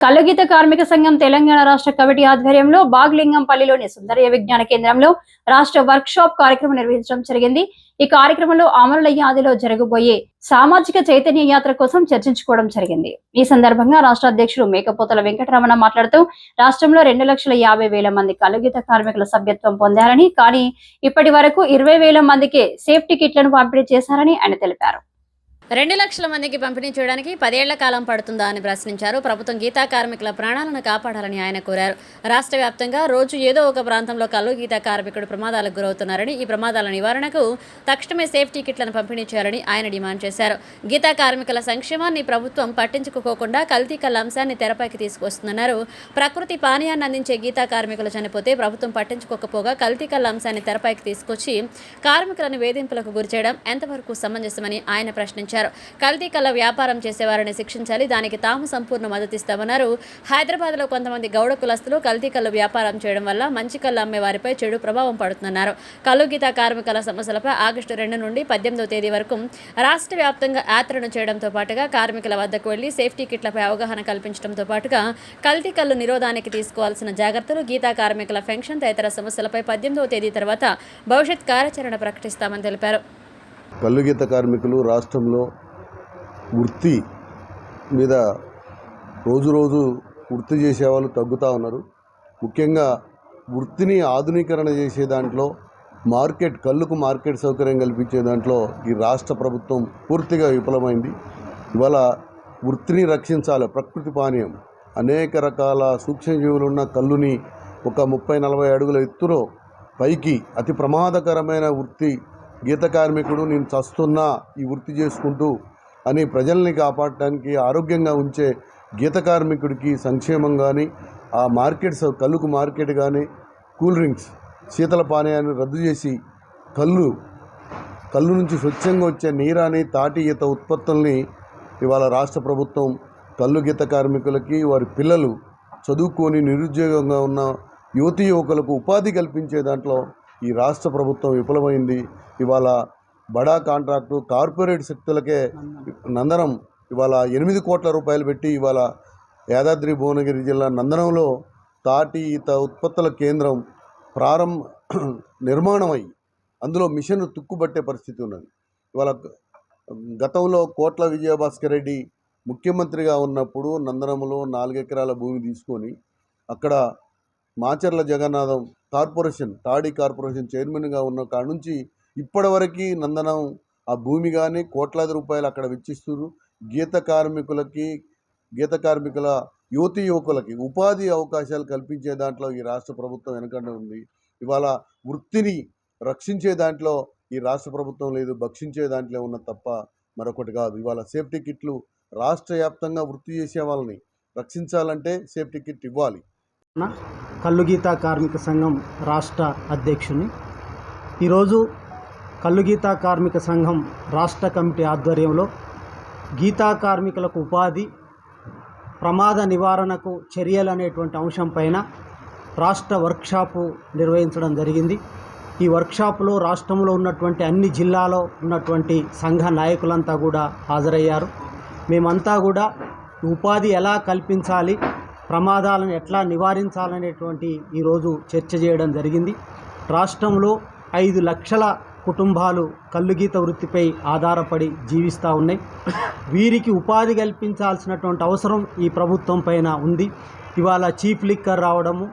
కల్లుగీత కార్మిక సంఘం తెలంగాణ రాష్ట్ర కమిటీ ఆధ్వర్యంలో బాగ్లింగంపల్లిలోని సుందరయ్య విజ్ఞాన కేంద్రంలో రాష్ట్ర వర్క్ షాప్ కార్యక్రమం నిర్వహించడం జరిగింది. ఈ కార్యక్రమంలో అమరుల యాదిలో జరగబోయే సామాజిక చైతన్య యాత్ర కోసం చర్చించుకోవడం జరిగింది. ఈ సందర్భంగా రాష్ట్ర అధ్యక్షుడు మేకపోతల వెంకటరమణ మాట్లాడుతూ రాష్ట్రంలో రెండు లక్షల యాభై వేల మంది కలుగిత కార్మికుల సభ్యత్వం పొందారని కానీ ఇప్పటి వరకు ఇరవై వేల మందికి సేఫ్టీ కిట్లను పంపిణీ చేశారని ఆయన తెలిపారు. రెండు లక్షల మందికి పంపిణీ చేయడానికి పదేళ్ళ కాలం పడుతుందా అని ప్రశ్నించారు. ప్రభుత్వం గీతా కార్మికుల ప్రాణాలను కాపాడాలని ఆయన కోరారు. రాష్ట్ర వ్యాప్తంగా రోజు ఏదో ఒక ప్రాంతంలో కల్లు గీతా కార్మికుడు ప్రమాదాలకు గురవుతున్నారని ఈ ప్రమాదాల నివారణకు తక్షణమే సేఫ్టీ కిట్లను పంపిణీ చేయాలని ఆయన డిమాండ్ చేశారు. గీతా కార్మికుల సంక్షేమాన్ని ప్రభుత్వం పట్టించుకోకుండా కల్తీ కళ్ళ అంశాన్ని తెరపైకి తీసుకొస్తుందన్నారు ప్రకృతి పానీయాన్ని అందించే గీతా కార్మికులు చనిపోతే ప్రభుత్వం పట్టించుకోకపోగా కల్తీ కళ్ళ అంశాన్ని తెరపైకి తీసుకొచ్చి కార్మికులను వేధింపులకు గురిచేయడం ఎంతవరకు సమంజసమని ఆయన ప్రశ్నించారు. కల్తీ కళ్ళ వ్యాపారం చేసేవారిని శిక్షించాలి దానికి తాము సంపూర్ణ మద్దతిస్తామన్నారు హైదరాబాద్లో కొంతమంది గౌడ కులస్తులు కల్తీ కళ్ళు వ్యాపారం చేయడం వల్ల మంచి కళ్ళు అమ్మే వారిపై చెడు ప్రభావం పడుతుందన్నారు కల్లు గీత కార్మికుల సమస్యలపై ఆగస్టు రెండు నుండి పద్దెనిమిదవ తేదీ వరకు రాష్ట్ర వ్యాప్తంగా యాత్రను చేయడంతో పాటుగా కార్మికుల వద్దకు వెళ్ళి సేఫ్టీ కిట్లపై అవగాహన కల్పించడంతో పాటుగా కల్తీ కళ్ళు నిరోధానికి తీసుకోవాల్సిన జాగ్రత్తలు గీతా కార్మికుల పెన్షన్ తదితర సమస్యలపై పద్దెనిమిదవ తేదీ తర్వాత భవిష్యత్ కార్యాచరణ ప్రకటిస్తామని తెలిపారు. కల్లుగీత కార్మికులు రాష్ట్రంలో వృత్తి మీద రోజు రోజు వృత్తి చేసేవాళ్ళు తగ్గుతూ ఉన్నారు. ముఖ్యంగా వృత్తిని ఆధునీకరణ చేసే దాంట్లో మార్కెట్ కళ్ళుకు మార్కెట్ సౌకర్యం కల్పించే దాంట్లో ఈ రాష్ట్ర ప్రభుత్వం పూర్తిగా విఫలమైంది. ఇవాళ వృత్తిని రక్షించాలి ప్రకృతి పానీయం. అనేక రకాల సూక్ష్మజీవులు ఉన్న కళ్ళుని ఒక ముప్పై నలభై అడుగుల ఎత్తులో పైకి అతి ప్రమాదకరమైన వృత్తి గీత కార్మికుడు నేను చస్తున్నా ఈ వృత్తి చేసుకుంటూ అని ప్రజల్ని కాపాడటానికి ఆరోగ్యంగా ఉంచే గీత కార్మికుడికి సంక్షేమం కానీ ఆ మార్కెట్స్ కళ్ళుకు మార్కెట్ కానీ కూల్ డ్రింక్స్ శీతల పానీయాన్ని రద్దు చేసి కళ్ళు కళ్ళు నుంచి స్వచ్ఛంగా వచ్చే నీరాని తాటి ఈత ఉత్పత్తుల్ని ఇవాళ రాష్ట్ర ప్రభుత్వం కళ్ళు గీత కార్మికులకి వారి పిల్లలు చదువుకొని నిరుద్యోగంగా ఉన్న యువతీ యువకులకు ఉపాధి కల్పించే దాంట్లో ఈ రాష్ట్ర ప్రభుత్వం విఫలమైంది. ఇవాళ బడా కాంట్రాక్టు కార్పొరేట్ శక్తులకే నందనం. ఇవాళ ఎనిమిది కోట్ల రూపాయలు పెట్టి ఇవాళ యాదాద్రి భువనగిరి జిల్లా నందనంలో తాటి ఈత ఉత్పత్తుల కేంద్రం ప్రారంభ నిర్మాణమై అందులో మిషన్ తుక్కుబట్టే పరిస్థితి ఉన్నది. ఇవాళ గతంలో కోట్ల విజయభాస్కర్ రెడ్డి ముఖ్యమంత్రిగా ఉన్నప్పుడు నందనములో నాలుగెకరాల భూమి తీసుకొని అక్కడ మాచర్ల జగన్నాథం కార్పొరేషన్ తాడి కార్పొరేషన్ చైర్మన్గా ఉన్న కాడ నుంచి ఇప్పటివరకు నందనం ఆ భూమి కానీ కోట్లాది రూపాయలు అక్కడ వెచ్చిస్తున్నారు గీత కార్మికులకి గీత కార్మికుల యువతి యువకులకి ఉపాధి అవకాశాలు కల్పించే దాంట్లో ఈ రాష్ట్ర ప్రభుత్వం వెనకండ ఉంది. ఇవాళ వృత్తిని రక్షించే దాంట్లో ఈ రాష్ట్ర ప్రభుత్వం లేదు. భక్షించే దాంట్లో ఉన్న తప్ప మరొకటి కాదు. ఇవాళ సేఫ్టీ కిట్లు రాష్ట్ర వ్యాప్తంగా వృత్తి చేసే వాళ్ళని రక్షించాలంటే సేఫ్టీ కిట్ ఇవ్వాలి. కల్లుగీత కార్మిక సంఘం రాష్ట్ర అధ్యక్షుని. ఈరోజు కల్లుగీత కార్మిక సంఘం రాష్ట్ర కమిటీ ఆధ్వర్యంలో గీతా కార్మికులకు ఉపాధి ప్రమాద నివారణకు చర్యలు అనేటువంటి అంశం పైన రాష్ట్ర వర్క్షాపు నిర్వహించడం జరిగింది. ఈ వర్క్షాపులో రాష్ట్రంలో ఉన్నటువంటి అన్ని జిల్లాలో ఉన్నటువంటి సంఘ నాయకులంతా కూడా హాజరయ్యారు. మేమంతా కూడా ఉపాధి ఎలా కల్పించాలి ప్రమాదాలను ఎట్లా నివారించాలనేటువంటి ఈరోజు చర్చ చేయడం జరిగింది. రాష్ట్రంలో ఐదు లక్షల కుటుంబాలు కల్లుగీత వృత్తిపై ఆధారపడి జీవిస్తూ ఉన్నాయి. వీరికి ఉపాధి కల్పించాల్సినటువంటి అవసరం ఈ ప్రభుత్వం పైన ఉంది. ఇవాళ చీఫ్ లిక్కర్ రావడము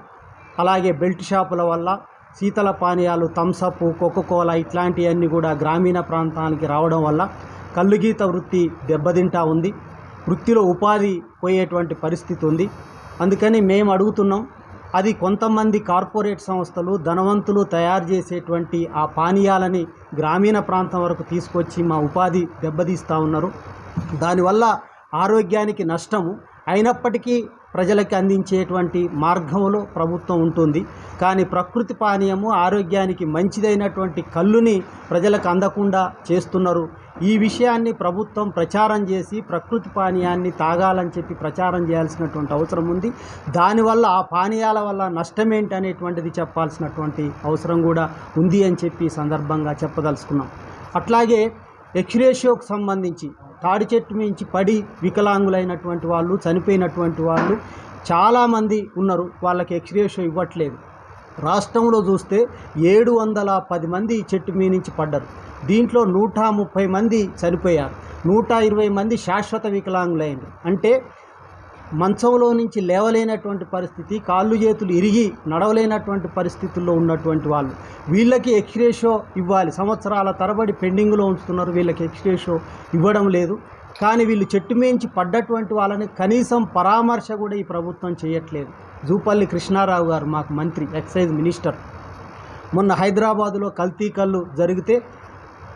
అలాగే బెల్ట్ షాపుల వల్ల శీతల పానీయాలు థమ్సప్ కోకోకోలా ఇట్లాంటివన్నీ కూడా గ్రామీణ ప్రాంతానికి రావడం వల్ల కల్లుగీత వృత్తి దెబ్బతింటా ఉంది. వృత్తిలో ఉపాధి పోయేటువంటి పరిస్థితి ఉంది. అందుకని మేము అడుగుతున్నాం అది కొంతమంది కార్పొరేట్ సంస్థలు ధనవంతులు తయారు చేసేటువంటి ఆ పానీయాలని గ్రామీణ ప్రాంతం వరకు తీసుకొచ్చి మా ఉపాధి దెబ్బతీస్తూ ఉన్నారు. దానివల్ల ఆరోగ్యానికి నష్టము. అయినప్పటికీ ప్రజలకి అందించేటువంటి మార్గంలో ప్రభుత్వం ఉంటుంది. కానీ ప్రకృతి పానీయము ఆరోగ్యానికి మంచిదైనటువంటి కళ్ళుని ప్రజలకు అందకుండా చేస్తున్నారు. ఈ విషయాన్ని ప్రభుత్వం ప్రచారం చేసి ప్రకృతి పానీయాన్ని తాగాలని చెప్పి ప్రచారం చేయాల్సినటువంటి అవసరం ఉంది. దానివల్ల ఆ పానీయాల వల్ల నష్టం ఏంటి అనేటువంటిది చెప్పాల్సినటువంటి అవసరం కూడా ఉంది అని చెప్పి సందర్భంగా చెప్పదలుచుకున్నాం. అట్లాగే ఎక్స్రేషియోకు సంబంధించి తాడి చెట్టు మించి పడి వికలాంగులైనటువంటి వాళ్ళు చనిపోయినటువంటి వాళ్ళు చాలామంది ఉన్నారు. వాళ్ళకి ఎక్స్రేషన్ ఇవ్వట్లేదు. రాష్ట్రంలో చూస్తే ఏడు వందల పది మంది చెట్టు మీ నుంచి పడ్డారు. దీంట్లో నూట ముప్పై మంది చనిపోయారు. నూట ఇరవై మంది శాశ్వత వికలాంగులైంది అంటే మంచంలో నుంచి లేవలేనటువంటి పరిస్థితి కాళ్ళు చేతులు ఇరిగి నడవలేనటువంటి పరిస్థితుల్లో ఉన్నటువంటి వాళ్ళు. వీళ్ళకి ఎక్స్రేషో ఇవ్వాలి. సంవత్సరాల తరబడి పెండింగ్లో ఉంచుతున్నారు. వీళ్ళకి ఎక్స్రేషో ఇవ్వడం లేదు. కానీ వీళ్ళు చెట్టు మేంచి పడ్డటువంటి వాళ్ళని కనీసం పరామర్శ కూడా ఈ ప్రభుత్వం చేయట్లేదు. జూపల్లి కృష్ణారావు గారు మాకు మంత్రి ఎక్సైజ్ మినిస్టర్ మొన్న హైదరాబాదులో కల్తీ కళ్ళు జరిగితే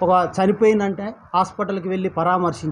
ఒక చనిపోయిందంటే హాస్పిటల్కి వెళ్ళి పరామర్శించారు